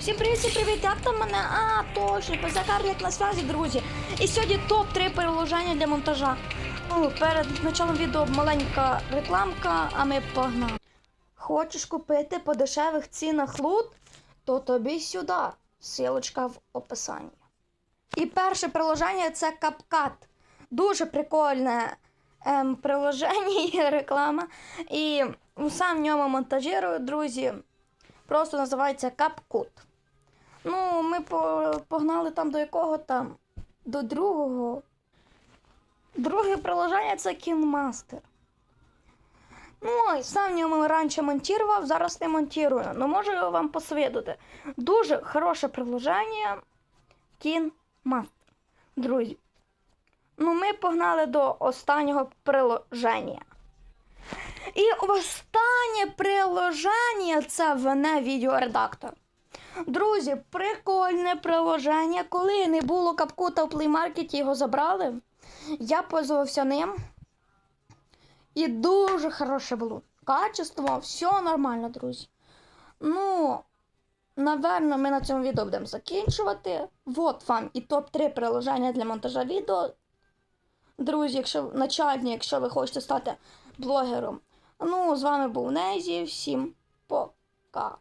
Всім привіт, привіт, як там мене? А, точно, Карлик на связі, друзі. І сьогодні топ-3 приложення для монтажа. Ну, перед початком відео маленька рекламка, а ми погнали. Хочеш купити по дешевих цінах лут, то тобі сюди. Силочка в описанні. І перше приложення це CapCut. Дуже прикольне ем, приложення реклама. І сам в ньому монтажирую, друзі. Просто називається CapCut. Ну, ми погнали там до якого там? До другого. Друге приложення це KineMaster. Ну, і сам в ньому раніше монтував, зараз не монтую. Ну, можу його вам посвідати. Дуже хороше приложення KineMaster. Друзі. Ну, ми погнали до останнього приложення. І останнє приложення це вне відеоредактор. Друзі, прикольне приложення. Коли не було капкута в плеймаркеті, його забрали. Я пользувався ним. І дуже хороше було. Качество, все нормально, друзі. Ну, напевно, ми на цьому відео будемо закінчувати. Вот вам і топ-3 приложення для монтажа відео. Друзі, якщо начальні, якщо ви хочете стати блогером. Ну, з вами був Незі. Всім пока.